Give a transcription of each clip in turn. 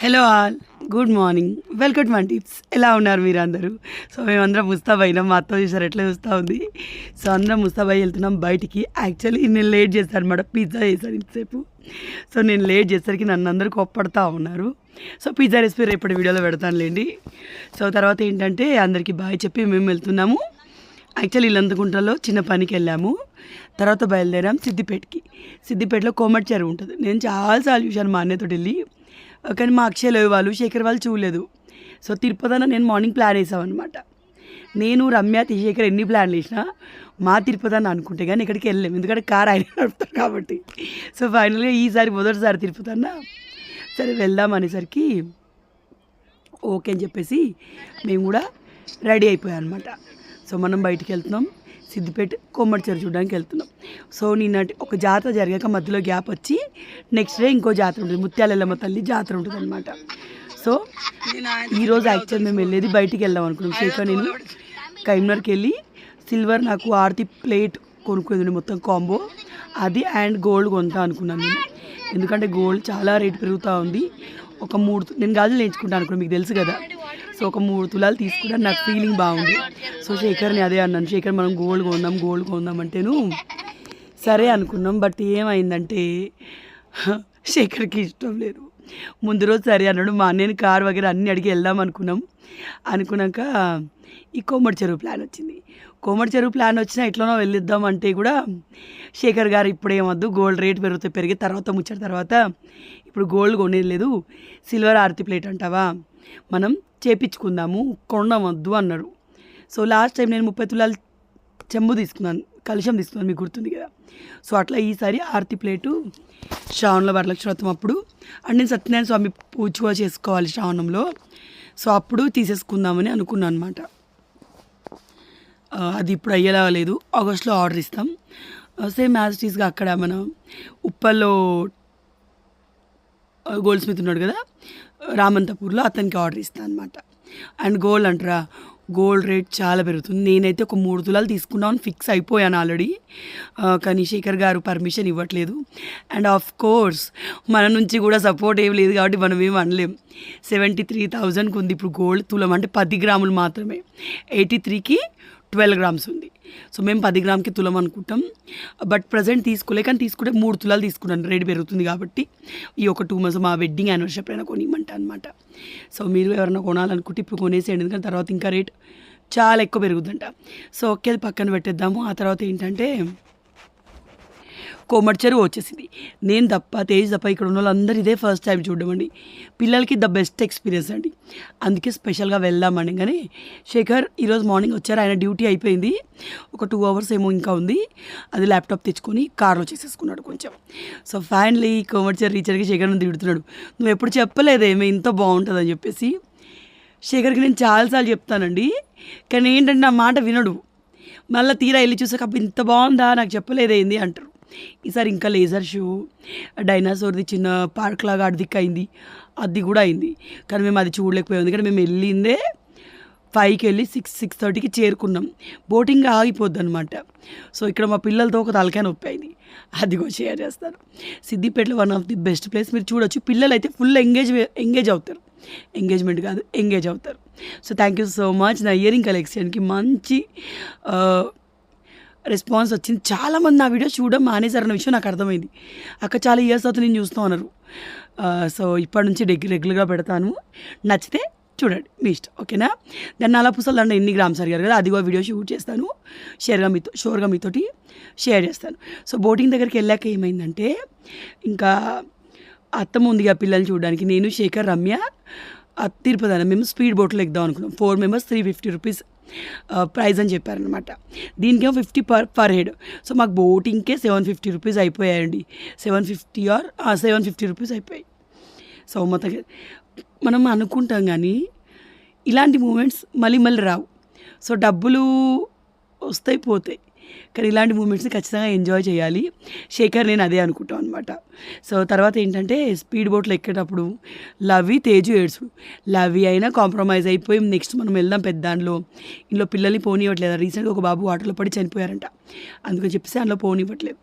Hello all good morning welcome my tips ఎలా ఉన్నారు మీరు అందరూ సో మేమందరం ముస్తాబ్ అయినాం మా అత్త చూసారు ఎట్లా చూస్తూ ఉంది? సో అందరం ముస్తాబ్ అయ్యి వెళ్తున్నాం బయటికి. యాక్చువల్లీ నేను లేట్ చేశాను అనమాట పిజ్జా చేశాను ఇంతసేపు. సో నేను లేట్ చేసరికి నన్ను అందరూ కోప్పడుతూ ఉన్నారు. సో పిజ్జా రెసిపీ రేపటి వీడియోలో పెడతానులేండి సో తర్వాత ఏంటంటే అందరికీ బాయ్ చెప్పి మేము వెళ్తున్నాము. యాక్చువల్లీ ఇల్లంతకుంటలో చిన్న పనికి వెళ్ళాము. తర్వాత బయలుదేరాం సిద్దిపేటకి. సిద్దిపేటలో కోమటి చెరువు ఉంటుంది. నేను చాలాసార్లు చూశాను మా అన్నయ్యతో వెళ్ళి. కానీ మా అక్షయ్ వాళ్ళు శేఖర్ వాళ్ళు చూడలేదు. సో తిరుపతి అన్న నేను మార్నింగ్ ప్లాన్ వేసామన్నమాట. నేను రమ్య శేఖర్ ఎన్ని ప్లాన్లు వేసినా మా తిరుపతి అని అనుకుంటే కానీ ఇక్కడికి వెళ్ళలేము ఎందుకంటే కార్ ఆయన నడుపుతారు కాబట్టి. సో ఫైనల్గా ఈసారి మొదటిసారి తిరుపతి అన్న సరే వెళ్దాం అనేసరికి ఓకే అని చెప్పేసి మేము కూడా రెడీ అయిపోయాం అనమాట సో మనం బయటికి వెళ్తున్నాం. సిద్దిపేట కొమ్మడిచెరు చూడడానికి వెళ్తున్నాం. సో నిన్నటి ఒక జాతర జరిగాక మధ్యలో గ్యాప్ వచ్చి నెక్స్ట్ డే ఇంకో జాతర ఉంటుంది. ముత్యాలెల్లమ్మ తల్లి జాతర ఉంటుంది అనమాట సో ఈరోజు యాక్చువల్ మేము వెళ్ళేది బయటికి వెళ్దాం అనుకున్నాం. సేఫ్ నేను కైమ్నర్కి వెళ్ళి సిల్వర్ నాకు ఆర్తి ప్లేట్ కొనుక్కుంది మొత్తం కాంబో. అది అండ్ గోల్డ్ కొంటా అనుకున్నాను నేను. ఎందుకంటే గోల్డ్ చాలా రేట్ పెరుగుతూ ఉంది. ఒక మూడు నేను గాజులు నేర్చుకుంటాను అనుకున్నాను మీకు తెలుసు కదా. సో ఒక మూడు తులాలు తీసుకుంటే నాకు ఫీలింగ్ బాగుంది. సో శేఖర్ని అదే అన్నాను. శేఖర్ మనం గోల్డ్ కొందాం గోల్డ్ కొందాం అంటేను సరే అనుకున్నాం. బట్ ఏమైందంటే శేఖర్కి ఇష్టం లేదు. ముందు రోజు సరే అన్నాడు. మా అన్నయ్యని కార్ వగేరా అన్నీ అడిగి వెళ్దాం అనుకున్నాం. అనుకున్నాక ఈ కోమటి చెరువు ప్లాన్ వచ్చింది. కోమటి చెరువు ప్లాన్ వచ్చినా ఎట్లనో వెళ్ళిద్దాం అంటే కూడా శేఖర్ గారు ఇప్పుడు ఏమొద్దు గోల్డ్ రేట్ పెరుగుతాయి పెరిగి తర్వాత ముచ్చిన తర్వాత ఇప్పుడు గోల్డ్ కొనేది లేదు. సిల్వర్ ఆరతి ప్లేట్ అంటావా? మనం చేపించుకుందాము కొనవద్దు అన్నారు సో లాస్ట్ టైం నేను ముప్పై తులాలు చెంబు తీసుకున్నాను కలుషం తీసుకున్నాను మీకు గుర్తుంది కదా. సో అట్లా ఈసారి ఆరతి ప్లేటు శ్రావణంలో వరలక్ష్మి అప్పుడు అండ్ నేను సత్యనారాయణ స్వామి పూజ కూడా చేసుకోవాలి శ్రావణంలో. సో అప్పుడు తీసేసుకుందామని అనుకున్నాను అనమాట అది ఇప్పుడు అయ్యేలా లేదు ఆగస్ట్లో ఆర్డర్ ఇస్తాం. సేమ్ యాజ్ అక్కడ మన ఉప్పల్లో గోల్డ్ స్మిత్ ఉన్నాడు కదా రామంతపూర్లో అతనికి ఆర్డర్ ఇస్తాను అనమాట అండ్ గోల్డ్ అంటారా గోల్డ్ రేట్ చాలా పెరుగుతుంది. నేనైతే ఒక మూడు తులాలు తీసుకున్నాను ఫిక్స్ అయిపోయాను ఆల్రెడీ కానీ శేఖర్ గారు పర్మిషన్ ఇవ్వట్లేదు. అండ్ ఆఫ్ కోర్స్ మన నుంచి కూడా సపోర్ట్ ఏం లేదు కాబట్టి మనం ఏం అనలేం. సెవెంటీ త్రీ థౌజండ్కి ఉంది. ఇప్పుడు గోల్డ్ తులం అంటే పది గ్రాములు మాత్రమే. ఎయిటీ త్రీకి ట్వెల్వ్ గ్రామ్స్ ఉంది. సో మేము పది గ్రామ్కి తులం అనుకుంటాం. బట్ ప్రజెంట్ తీసుకోలే కానీ తీసుకుంటే మూడు తులాలు తీసుకున్నాను. రేట్ పెరుగుతుంది కాబట్టి ఈ ఒక టూ మంత్స్ మా వెడ్డింగ్ యానివర్సరీ అయినా కొనిమంట అనమాట సో మీరు ఎవరైనా కొనాలనుకుంటే ఇప్పుడు కొనేసేయండి. ఎందుకంటే తర్వాత ఇంకా రేట్ చాలా ఎక్కువ పెరుగుద్దంట సో ఓకే అది పక్కన పెట్టేద్దాము. ఆ తర్వాత ఏంటంటే కోమటి చెరువు వచ్చేసింది. నేను తప్ప తేజ్ తప్ప ఇక్కడ ఉన్న వాళ్ళందరూ ఇదే ఫస్ట్ టైం చూడడం అండి పిల్లలకి ద బెస్ట్ ఎక్స్పీరియన్స్ అండి. అందుకే స్పెషల్గా వెళ్దామని కానీ శేఖర్ ఈరోజు మార్నింగ్ వచ్చారు. ఆయన డ్యూటీ అయిపోయింది. ఒక టూ అవర్స్ ఏమో ఇంకా ఉంది. అది ల్యాప్టాప్ తెచ్చుకొని కార్లో చేసేసుకున్నాడు కొంచెం. సో ఫైనలీ కోమటి చెరువు రీచర్కి శేఖర్ నుండి తిడుతున్నాడు. నువ్వు ఎప్పుడు చెప్పలేదేమే ఇంత బాగుంటుందని చెప్పేసి శేఖర్కి నేను చాలాసార్లు చెప్తానండి. కానీ ఏంటంటే నా మాట వినడు. మళ్ళీ తీరా వెళ్ళి చూసాక ఇంత బాగుందా? నాకు చెప్పలేదేంది అంటారు. ఈసారి ఇంకా లేజర్ షూ డైనాసోర్ది చిన్న పార్క్ లాగా అడిదిక్ అయింది. అది కూడా అయింది. కానీ మేము అది చూడలేకపోయాం. ఎందుకంటే మేము వెళ్ళిందే ఫైవ్కి వెళ్ళి సిక్స్ సిక్స్ థర్టీకి చేరుకున్నాం. బోటింగ్ ఆగిపోద్ది అనమాట సో ఇక్కడ మా పిల్లలతో ఒక తలకాయ నొప్పి అయింది. అది కూడా షేర్ చేస్తాను. సిద్దిపేటలో one of the best place మీరు చూడొచ్చు. పిల్లలు అయితే ఫుల్ ఎంగేజ్ ఎంగేజ్ అవుతారు. ఎంగేజ్మెంట్ కాదు ఎంగేజ్ అవుతారు. So thank you so much నా ఇయరింగ్ కలెక్షన్కి మంచి రెస్పాన్స్ వచ్చింది. చాలామంది నా వీడియో చూడడం మానేశారన్న విషయం నాకు అర్థమైంది. అక్క చాలా ఇయర్స్ అవుతుంది నేను చూస్తూ ఉన్నారు సో ఇప్పటి నుంచి రెగ్యు రెగ్యులర్గా పెడతాను. నచ్చితే చూడండి మీ ఇష్టం. ఓకేనా? దాన్ని నాలా పుస్తలు దాంట్లో ఎన్ని గ్రామ్స్ అడిగారు కదా అదిగో వీడియో షూట్ చేస్తాను. షేర్గా మీతో షోర్గా మీతోటి షేర్ చేస్తాను. సో బోటింగ్ దగ్గరికి వెళ్ళాక ఏమైందంటే ఇంకా అత్తమ్మ ఉందిగా పిల్లల్ని చూడడానికి నేను శేఖర్ రమ్య తిరుపతి అన్న మేము స్పీడ్ బోట్లో ఎక్కుదాం అనుకున్నాం. Four members three fifty rupees prize అని చెప్పారనమాట దీనికేమో fifty per per head. So మాకు బోటింగ్కే సెవెన్ ఫిఫ్టీ రూపీస్ అయిపోయాయండి. Seven fifty or seven fifty rupees అయిపోయాయి. సో మొత్తం మనం అనుకుంటాం కానీ ఇలాంటి మూమెంట్స్ మళ్ళీ మళ్ళీ రావు. సో డబ్బులు వస్తాయి పోతాయి. కానీ ఇలాంటి మూమెంట్స్ని ఖచ్చితంగా ఎంజాయ్ చేయాలి. శేఖర్ నేను అదే అనుకుంటాం అనమాట సో తర్వాత ఏంటంటే స్పీడ్ బోట్లో ఎక్కేటప్పుడు లవి తేజు ఏడ్చుడు లవి అయినా కాంప్రమైజ్ అయిపోయి నెక్స్ట్ మనం వెళ్దాం పెద్ద దాంట్లో ఇంట్లో పిల్లల్ని పోనివ్వట్లేదు రీసెంట్గా ఒక బాబు వాటర్లో పడి చనిపోయారంట. అందుకని చెప్పేసి అందులో పోనివ్వట్లేదు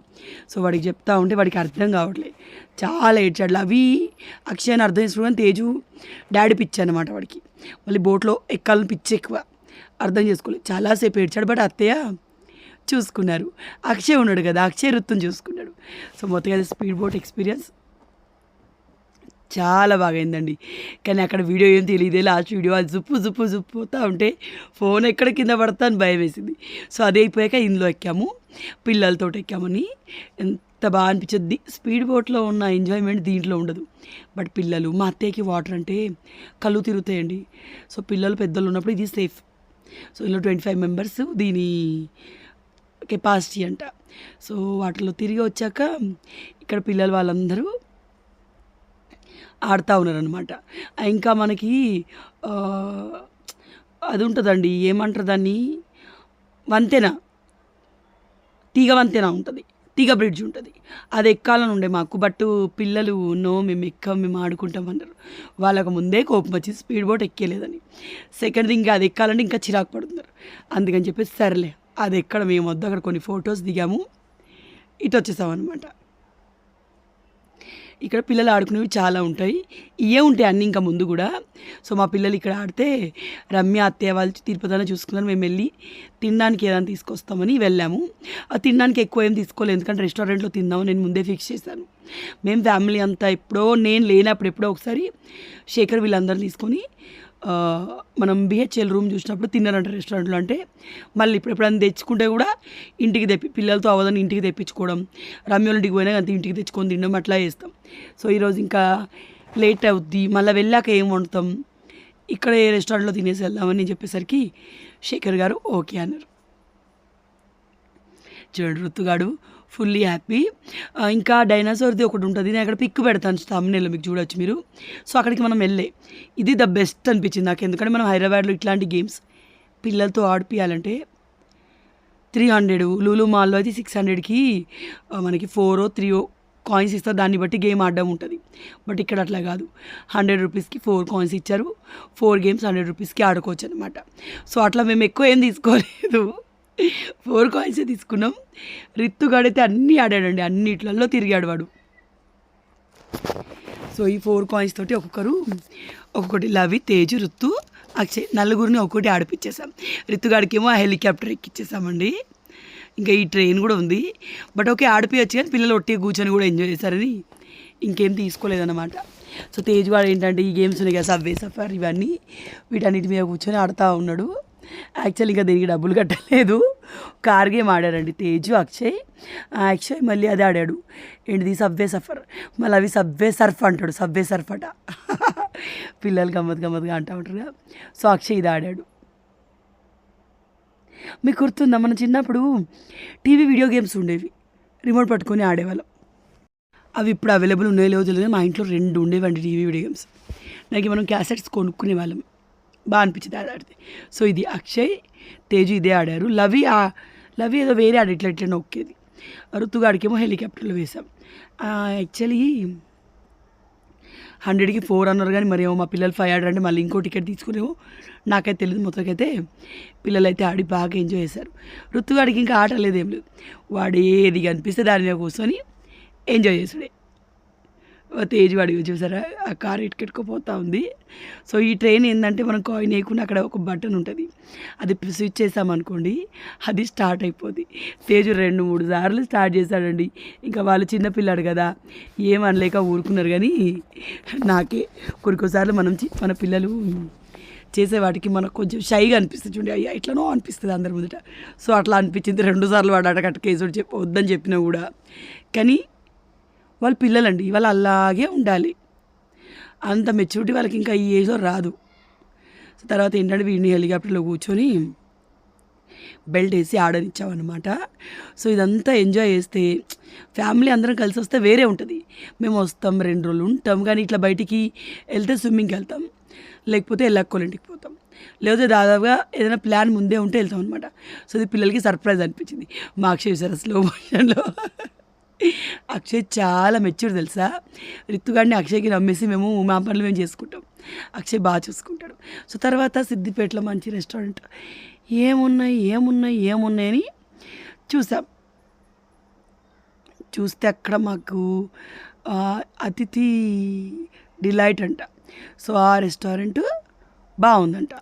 సో వాడికి చెప్తా ఉంటే వాడికి అర్థం కావట్లేదు చాలా ఏడ్చాడు. లవి అక్షయాన్ని అర్థం చేసుకోవడం తేజు డాడీ పిచ్చి అనమాట వాడికి. మళ్ళీ బోట్లో ఎక్కాలని పిచ్చి ఎక్కువ. అర్థం చేసుకోలేదు. చాలాసేపు ఏడ్చాడు. బట్ అత్తయ్య చూసుకున్నారు. అక్షయ్ ఉన్నాడు కదా అక్షయ్ వృత్తం చూసుకున్నాడు. సో మొత్తంగా అది స్పీడ్ బోట్ ఎక్స్పీరియన్స్ చాలా బాగా అయిందండి కానీ అక్కడ వీడియో ఏం తెలియదే లాస్ట్ వీడియో అది జుప్పు జుప్పు జుప్పు పోతూ ఉంటే ఫోన్ ఎక్కడ కింద పడతా అని భయం వేసింది. సో అది అయిపోయాక ఇందులో ఎక్కాము పిల్లలతో ఎక్కామని. ఎంత బాగా అనిపించద్ది. స్పీడ్ బోట్లో ఉన్న ఎంజాయ్మెంట్ దీంట్లో ఉండదు. బట్ పిల్లలు మా అత్తయ్యకి వాటర్ అంటే కళ్ళు తిరుగుతాయండి. సో పిల్లలు పెద్దలు ఉన్నప్పుడు ఇది సేఫ్ సో ఇందులో ట్వంటీ ఫైవ్ మెంబర్స్ దీని కెపాసిటీ అంట. సో వాటిలో తిరిగి వచ్చాక ఇక్కడ పిల్లలు వాళ్ళందరూ ఆడుతూ ఉన్నారనమాట ఇంకా మనకి అది ఉంటుందండి ఏమంటారు దాన్ని? వంతెన. తీగ వంతెన ఉంటుంది. తీగ బ్రిడ్జ్ ఉంటుంది. అది ఎక్కాలని ఉండే మాకు. బట్ పిల్లలు నో మేము ఎక్కాం మేము ఆడుకుంటాం అన్నారు. వాళ్ళకు ముందే కోపం వచ్చి స్పీడ్ బోట్ ఎక్కేలేదని. సెకండ్ థింగ్ అది ఎక్కాలంటే ఇంకా చిరాకు పడుతున్నారు. అందుకని చెప్పేసి సరేలే. అది ఎక్కడ మేము వద్దు అక్కడ కొన్ని ఫొటోస్ దిగాము. ఇటు వచ్చేసామన్నమాట. అనమాట ఇక్కడ పిల్లలు ఆడుకునేవి చాలా ఉంటాయి. ఇవే ఉంటాయి అన్నీ ఇంకా ముందు కూడా. సో మా పిల్లలు ఇక్కడ ఆడితే రమ్య అత్తయ్య వాళ్ళు తిరుపతిలో చూసుకున్నారు మేము వెళ్ళి తినడానికి ఏదైనా తీసుకొస్తామని వెళ్ళాము. ఆ తినడానికి ఎక్కువ ఏం తీసుకోలేదు ఎందుకంటే రెస్టారెంట్లో తిందాము నేను ముందే ఫిక్స్ చేశాను. మేము ఫ్యామిలీ అంతా ఎప్పుడో నేను లేనప్పుడు ఎప్పుడో ఒకసారి శేఖర్ వీళ్ళందరూ తీసుకొని మనం బిహెచ్ఎల్ రూమ్ చూసినప్పుడు తిన్నారంట రెస్టారెంట్లో అంటే మళ్ళీ ఇప్పుడు ఎప్పుడైనా తెచ్చుకుంటే కూడా ఇంటికి తెప్పి పిల్లలతో అవ్వదని ఇంటికి తెప్పించుకోవడం రమ్యోల ఇంటికి పోయినా అంత ఇంటికి తెచ్చుకొని తినడం అట్లా చేస్తాం. సో ఈరోజు ఇంకా లేట్ అవుద్ది. మళ్ళీ వెళ్ళాక ఏం వండుతాం? ఇక్కడ ఏ రెస్టారెంట్లో తినేసి వెళ్దామని చెప్పేసరికి శేఖర్ గారు ఓకే అన్నారు. చూడండి ఋతుగాడు ఫుల్లీ హ్యాపీ. ఇంకా డైనాసోర్ది ఒకటి ఉంటుంది. నేను అక్కడ పిక్ పెడతాను తమ్మునేలో మీకు చూడొచ్చు మీరు. సో అక్కడికి మనం వెళ్ళే. ఇది ద బెస్ట్ అనిపించింది నాకు. ఎందుకంటే మనం హైదరాబాద్లో ఇట్లాంటి గేమ్స్ పిల్లలతో ఆడిపియాలంటే త్రీ హండ్రెడ్ లూలు మాల్లో అయితే సిక్స్ హండ్రెడ్కి మనకి ఫోరో త్రీయో కాయిన్స్ ఇస్తారు. దాన్ని బట్టి గేమ్ ఆడడం ఉంటుంది. బట్ ఇక్కడ అట్లా కాదు. హండ్రెడ్ రూపీస్కి ఫోర్ కాయిన్స్ ఇచ్చారు. ఫోర్ గేమ్స్ హండ్రెడ్ రూపీస్కి ఆడుకోవచ్చు అనమాట సో అట్లా మేము ఎక్కువ ఏం తీసుకోలేదు. ఫోర్ కాయిన్సే తీసుకున్నాం. రిత్తుగాడైతే అన్నీ ఆడాడండి అన్నిట్లలో తిరిగాడు వాడు. సో ఈ ఫోర్ కాయిన్స్ తోటి ఒక్కొక్కరు ఒక్కొక్కటి లవి తేజు రుత్తు అక్షయ్ నలుగురిని ఒక్కొక్కటి ఆడిపించేసాం రిత్తుగాడికేమో ఆ హెలికాప్టర్ ఎక్కిచ్చేసామండి. ఇంకా ఈ ట్రైన్ కూడా ఉంది. బట్ ఓకే ఆడిపించచ్చు కానీ పిల్లలు ఒట్టి కూర్చొని కూడా ఎంజాయ్ చేశారని ఇంకేం తీసుకోలేదన్నమాట. సో తేజ్ వాడు ఏంటంటే ఈ గేమ్స్ ఉన్నాయి కదా సబ్వే సఫర్ ఇవన్నీ వీటన్నిటి మీద కూర్చొని ఆడుతూ ఉన్నాడు. యాక్చువల్ ఇంకా దీనికి డబ్బులు కట్టలేదు. కార్ గేమ్ ఆడారండి తేజు అక్షయ్. అక్షయ్ మళ్ళీ అది ఆడాడు. ఏంటిది? Subway surfer. మళ్ళీ అవి సబ్వే సర్ఫ్ అంటాడు. సబ్వే సర్ఫ్ అట. పిల్లలు గమ్మత్ గమ్మత్గా అంటా ఉంటారుగా సో అక్షయ్ ఇది ఆడాడు. మీకు గుర్తుందా? మన చిన్నప్పుడు టీవీ వీడియో గేమ్స్ ఉండేవి. రిమోట్ పట్టుకొని ఆడేవాళ్ళం. అవి ఇప్పుడు అవైలబుల్ ఉన్నాయో. లేవో తెలియదు మా ఇంట్లో రెండు ఉండేవండి టీవీ వీడియో గేమ్స్. నాకు మనం క్యాసెట్స్ కొనుక్కునే వాళ్ళం. బాగా అనిపించింది ఆడితే. సో ఇది అక్షయ్ తేజు ఇదే ఆడారు. లవి ఆ- లవి ఏదో వేరే ఆడి ఇట్లా ఇట్లా నొక్కేది. ఋతుగాడికేమో హెలికాప్టర్లో వేసాం యాక్చువల్లీ హండ్రెడ్కి ఫోర్ అన్నారు కానీ మరి ఏమో మా పిల్లలు ఫైవ్ హండ్రెడ్ అంటే మళ్ళీ ఇంకో టికెట్ తీసుకునేమో నాకైతే తెలియదు మొత్తంకైతే పిల్లలు అయితే ఆడి బాగా ఎంజాయ్ చేశారు. ఋతుగాడికి ఇంకా ఆట లేదు ఏం లేదు. వాడు ఏది కనిపిస్తే దాని మీద కూర్చొని ఎంజాయ్ చేసాడే. తేజ్ వాడి చూసారా? ఆ కార్ ఇటుకెట్టుకుపోతూ ఉంది. సో ఈ ట్రైన్ ఏంటంటే మనం కాయిన్ వేయకుండా అక్కడ ఒక బటన్ ఉంటుంది. అది స్విచ్ చేసామనుకోండి అది స్టార్ట్ అయిపోద్ది. తేజు రెండు మూడు సార్లు స్టార్ట్ చేశాడండి. ఇంకా వాళ్ళు చిన్నపిల్లాడు కదా ఏమనలేక ఊరుకున్నారు కానీ నాకే కొరికోసార్లు మనం మన పిల్లలు చేసే వాటికి మనకు కొంచెం షైగా అనిపిస్తుంది చూడండి. అయ్యా ఇట్లనో అనిపిస్తుంది అందరి ముందట. సో అట్లా అనిపించింది. రెండు సార్లు వాడు అటకట్ట కేసుడు చెప్పి వద్దని చెప్పినా కూడా. కానీ వాళ్ళు పిల్లలండి వాళ్ళు అలాగే ఉండాలి. అంత మెచ్యూరిటీ వాళ్ళకి ఇంకా ఈ ఏజ్లో రాదు. తర్వాత ఏంటంటే వీడిని హెలికాప్టర్లో కూర్చొని బెల్ట్ వేసి ఆడనిచ్చామన్నమాట. సో ఇదంతా ఎంజాయ్ చేస్తే ఫ్యామిలీ అందరం కలిసి వస్తే వేరే ఉంటుంది. మేము వస్తాం రెండు రోజులు ఉంటాం కానీ ఇట్లా బయటికి వెళ్తే స్విమ్మింగ్కి వెళ్తాం. లేకపోతే ఎల్లక్కోలింటికి పోతాం. లేకపోతే దాదాపుగా ఏదైనా ప్లాన్ ముందే ఉంటే వెళ్తాం అనమాట సో ఇది పిల్లలకి సర్ప్రైజ్ అనిపించింది. మా అక్షయ్ స్లో మోషన్లో అక్షయ్ చాలా మెచ్యూర్ తెలుసా? రిత్తుగాడిని అక్షయ్కి నమ్మేసి మేము మా పనులు మేము చేసుకుంటాం. అక్షయ్ బాగా చూసుకుంటాడు. సో తర్వాత సిద్దిపేటలో మంచి రెస్టారెంట్. ఏమున్నాయి ఏమున్నాయి ఏమున్నాయని చూసాం. చూస్తే అక్కడ మాకు అతిథి డిలైట్ అంట. సో ఆ రెస్టారెంట్ బాగుందంట.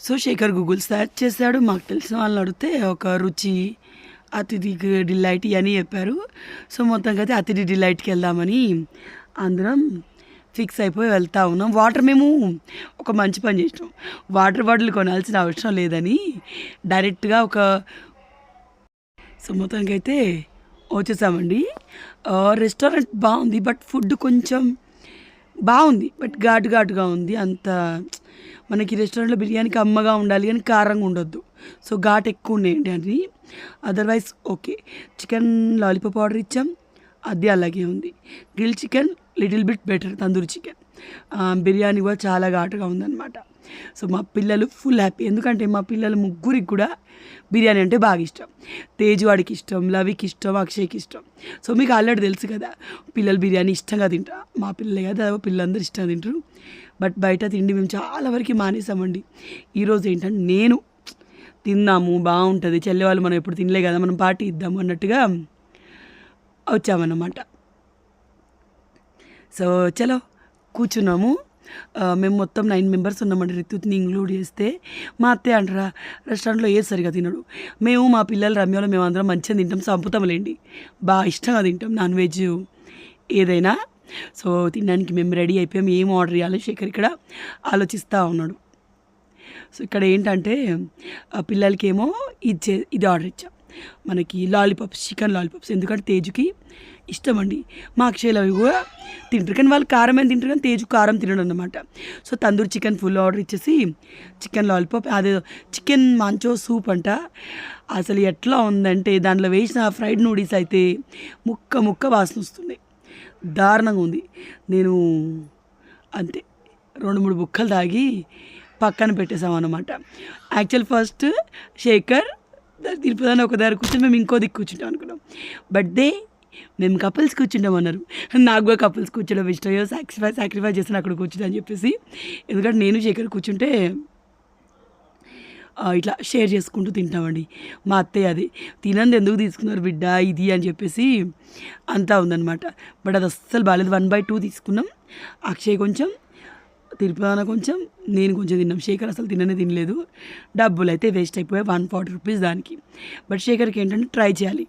సో శేఖర్ గూగుల్ సెర్చ్ చేశాడు. మాకు తెలిసిన వాళ్ళని అడిగితే ఒక రుచి అతిథికి డిలైట్ అని చెప్పారు. సో మొత్తంగా అయితే అతిథి డిలైట్కి వెళ్దామని అందరం ఫిక్స్ అయిపోయి వెళ్తూ ఉన్నాం. వాటర్ మేము ఒక మంచి పని చేసినాం. వాటర్ బాటిల్ కొనాల్సిన అవసరం లేదని డైరెక్ట్గా ఒక సో మొత్తానికి అయితే వచ్చేసామండి రెస్టారెంట్ బాగుంది బట్ ఫుడ్ కొంచెం బాగుంది బట్ ఘాటు ఘాటుగా ఉంది. అంత మనకి రెస్టారెంట్లో బిర్యానీకి అమ్మగా ఉండాలి కానీ కారంగా ఉండొద్దు. సో ఘాట్ ఎక్కువ ఉన్నాయండి అని otherwise okay chicken lollipop order ఇచ్చాం. అది అలాగే ఉంది. Grill chicken little bit better tandoori chicken biryani కూడా చాలా ఘాటుగా ఉందన్నమాట. సో మా పిల్లలు ఫుల్ హ్యాపీ ఎందుకంటే మా పిల్లలు ముగ్గురికి కూడా బిర్యానీ అంటే బాగా ఇష్టం. తేజువాడికి ఇష్టం లవికి ఇష్టం అక్షయ్కి ఇష్టం. సో మీకు ఆల్రెడీ తెలుసు కదా పిల్లలు బిర్యానీ ఇష్టంగా తింటారు మా పిల్లలే కదా పిల్లలందరూ ఇష్టంగా తింటారు. బట్ బయట తిండి మేము చాలా వరకు మానేసామండి. ఈరోజు ఏంటంటే నేను తిందాము బాగుంటుంది. చెల్లె వాళ్ళు మనం ఎప్పుడు తినలే కదా మనం పార్టీ ఇద్దాము అన్నట్టుగా వచ్చామన్నమాట. సో చలో కూర్చున్నాము. మేము మొత్తం నైన్ మెంబర్స్ ఉన్నామండి. రితుత్ని ఇంక్లూడ్ చేస్తే మా అత్తయ్య అంటారా రెస్టారెంట్లో ఏ సరిగా తినడు. మేము మా పిల్లలు రమ్యలో మేము అందరం మంచిగా తింటాం సంపుతాంలేండి బాగా ఇష్టంగా తింటాం నాన్ వెజ్ ఏదైనా. సో తినడానికి మేము రెడీ అయిపోయాం. ఏం ఆర్డర్ చేయాలి శేఖర్ ఇక్కడ? ఆలోచిస్తూ ఉన్నాడు. సో ఇక్కడ ఏంటంటే ఆ పిల్లలకేమో ఇది చే ఇది ఆర్డర్ ఇచ్చాం. మనకి లాలీపాప్స్ చికెన్ లాలీపాప్స్. ఎందుకంటే తేజుకి ఇష్టం అండి మా అక్షయలు అవి కూడా తింటారు. కానీ వాళ్ళు కారం అని తింటారు కానీ తేజు కారం తినడం అనమాట so tandoori chicken full order ఇచ్చేసి చికెన్ లాలీపాప్ అదే చికెన్ మంచో సూప్ అంట. అసలు ఎట్లా ఉందంటే దాంట్లో వేసిన ఫ్రైడ్ నూడిల్స్ అయితే ముక్క ముక్క వాసన వస్తుంది. దారుణంగా ఉంది. నేను అంతే. రెండు మూడు బుక్కలు తాగి పక్కన పెట్టేసాం అనమాట యాక్చువల్ ఫస్ట్ శేఖర్ తిరుపతి ఒక దగ్గర కూర్చొని మేము ఇంకో దిక్కు కూర్చుంటాం అనుకున్నాం. బట్ దే మేము కపుల్స్ కూర్చుంటాం అన్నారు. నాకు కూడా కపుల్స్ కూర్చోడం ఇష్టం. సాక్రిఫై సాక్రిఫై చేసిన అక్కడ కూర్చుంటా అని చెప్పేసి. ఎందుకంటే నేను శేఖర్ కూర్చుంటే ఇట్లా షేర్ చేసుకుంటూ తింటామండి. మా అత్తయ్య అది తినంది ఎందుకు తీసుకున్నారు బిడ్డ ఇది? అని చెప్పేసి అంతా ఉందన్నమాట. బట్ అది అస్సలు బాగాలేదు వన్ బై టూ తీసుకున్నాం. అక్షయ్ కొంచెం తిరుపతి కొంచెం నేను కొంచెం తిన్నాం. శేఖర్ అసలు తిననే తినలేదు. డబ్బులు అయితే వేస్ట్ అయిపోయాయి. వన్ ఫార్టీ రూపీస్ దానికి. బట్ శేఖర్కి ఏంటంటే ట్రై చేయాలి.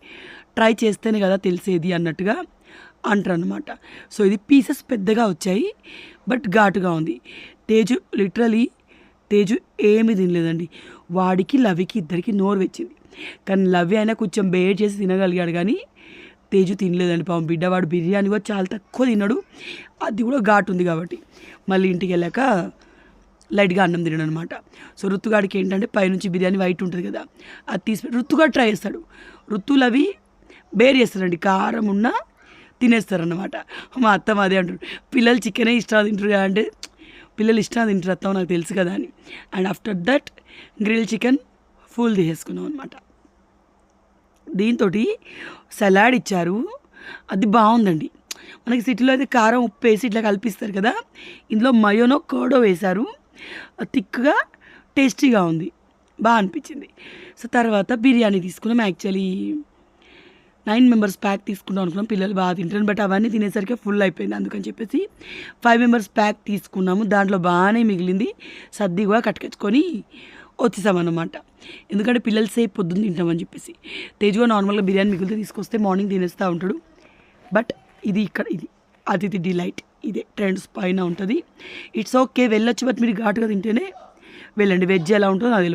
ట్రై చేస్తేనే కదా తెలిసేది అన్నట్టుగా అంటారు అనమాట సో ఇది పీసెస్ పెద్దగా వచ్చాయి. బట్ ఘాటుగా ఉంది. తేజు లిటరలీ తేజు ఏమీ తినలేదండి. వాడికి లవికి ఇద్దరికి నోరు వచ్చింది. కానీ లవి అయినా కొంచెం బేర్ చేసి తినగలిగాడు కానీ తేజు తినలేదండి పాపం. బిడ్డ వాడు బిర్యానీ కూడా చాలా తక్కువ తిన్నాడు. అది కూడా ఘాటు ఉంది కాబట్టి. మళ్ళీ ఇంటికి వెళ్ళాక లైట్గా అన్నం తినడం అనమాట సో రుత్తుగాడికి ఏంటంటే పైనుంచి బిర్యానీ వైట్ ఉంటుంది కదా. అది తీసి రుత్తుగాడు ట్రై చేస్తాడు. రుత్తులు అవి బేర్ చేస్తారండి. కారం ఉన్నా తినేస్తారన్నమాట. మా అత్త అదే అంటారు పిల్లలు చికెనే ఇష్టం తింటారు కదా అంటే పిల్లలు ఇష్టం తింటారు అత్తం నాకు తెలుసు కదా అని. And after that grill chicken full తీసేసుకున్నాం అనమాట దీంతో సలాడ్ ఇచ్చారు. అది బాగుందండి మనకి సిటీలో అయితే కారం ఉప్పు వేసి ఇట్లా కల్పిస్తారు కదా. ఇందులో మయోనో కోడో వేశారు. థిక్గా టేస్టీగా ఉంది. బాగా అనిపించింది. సో తర్వాత బిర్యానీ తీసుకున్నాం. యాక్చువల్లీ నైన్ మెంబర్స్ ప్యాక్ తీసుకుందాం అనుకున్నాం. పిల్లలు బాగా తింటారు బట్ అవన్నీ తినేసరికి ఫుల్ అయిపోయింది. అందుకని చెప్పేసి ఫైవ్ మెంబర్స్ ప్యాక్ తీసుకున్నాము. దాంట్లో బాగానే మిగిలింది. సర్ది కూడా కట్టుకొచ్చుకొని వచ్చేసామన్నమాట. ఎందుకంటే పిల్లలు సేపు పొద్దున్న తింటామని చెప్పేసి. తేజుగా నార్మల్గా బిర్యానీ మిగులుతో తీసుకొస్తే మార్నింగ్ తినేస్తూ ఉంటాడు. బట్ ఇది ఇక్కడ ఇది అతిథి డిలైట్. ఇదే ట్రెండ్స్ పైన ఉంటుంది. ఇట్స్ ఓకే వెళ్ళొచ్చు బట్ మీరు ఘాటుగా తింటేనే వెళ్ళండి. వెజ్ ఎలా ఉంటుందో అది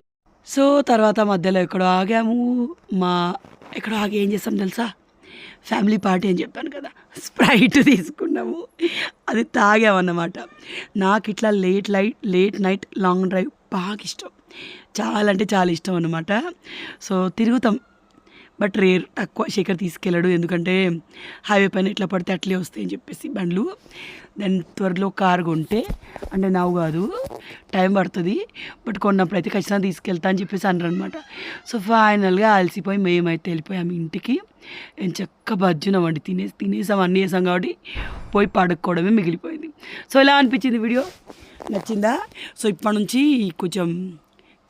సో తర్వాత మధ్యలో ఎక్కడో ఆగాము. మా ఎక్కడ ఆగి ఏం చేస్తాం తెలుసా? ఫ్యామిలీ పార్టీ అని చెప్పాను కదా. స్ప్రైట్ తీసుకున్నాము. అది తాగామన్నమాట. నాకు ఇట్లా late light late night long drive బాగా ఇష్టం. చాలా అంటే చాలా ఇష్టం అనమాట సో తిరుగుతాం. బట్ రేర్ తక్కువ శేఖర్ తీసుకెళ్ళాడు. ఎందుకంటే హైవే పైన ఎట్లా పడితే అట్లే వస్తాయని చెప్పేసి బండ్లు. దెన్ త్వరలో కారు కొంటే అంటే నావు కాదు టైం పడుతుంది. బట్ కొన్నప్పుడు అయితే ఖచ్చితంగా తీసుకెళ్తా అని చెప్పేసి అన్నారు అనమాట సో ఫైనల్గా అలసిపోయి మేమైతే వెళ్ళిపోయాము ఇంటికి. నేను చక్క బజ్జునమండి తినేసి తినేసాం అన్నీ వేసాం కాబట్టి పోయి పడుకోవడమే మిగిలిపోయింది. సో ఎలా అనిపించింది వీడియో? నచ్చిందా? సో ఇప్పటి నుంచి కొంచెం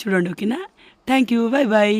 చూడండి ఓకేనా? Thank you bye bye